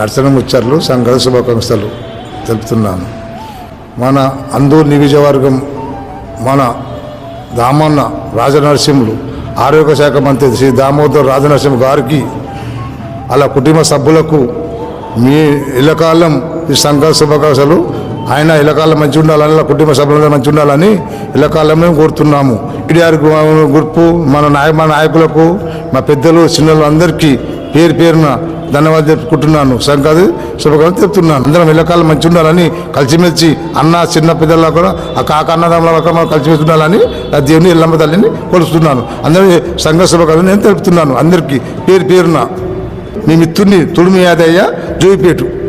నర్సనముచ్చర్లు సంఘ శుభాకాంక్షలు తెలుపుతున్నాను. మన అందూరు నియోజకవర్గం మన దామన్న రాజనరసింహులు ఆరోగ్య శాఖ మంత్రి శ్రీ దామోదర్ రాజనరసింహ గారికి అలా కుటుంబ సభ్యులకు మీ ఇళ్ళకాలం ఈ సంఘ శుభాకాంక్షలు ఆయన ఇళ్ళకాలం మంచి ఉండాలని అలా కుటుంబ సభ్యులందరూ మంచి ఉండాలని ఇళ్ళకాలం మేము కోరుతున్నాము ఇడిఆర్ గ్రూపు మన నాయ మా నాయకులకు మా పెద్దలు చిన్నలు అందరికీ పేరు పేరున ధన్యవాదాలు చెప్పుకుంటున్నాను. సంక్రాంతి శుభకాంక్షలు చెప్తున్నాను. అందరం ఇళ్ళకాలం మంచి ఉండాలని కలిసిమెలిసి అన్న చిన్న పిల్లల కూడా ఆ కాక అన్నదమ్ముల మనం కలిసిమెలిసి ఉండాలని ఆ దేవుని ఇల్లమ్మ తల్లిని కొలుస్తున్నాను అందరి సంఘ శుభకాంక్షలు నేను తెలుపుతున్నాను. అందరికీ పేరు పేరున మీ మిత్రుని తుడిమి యాదయ్య జూయిపేటు.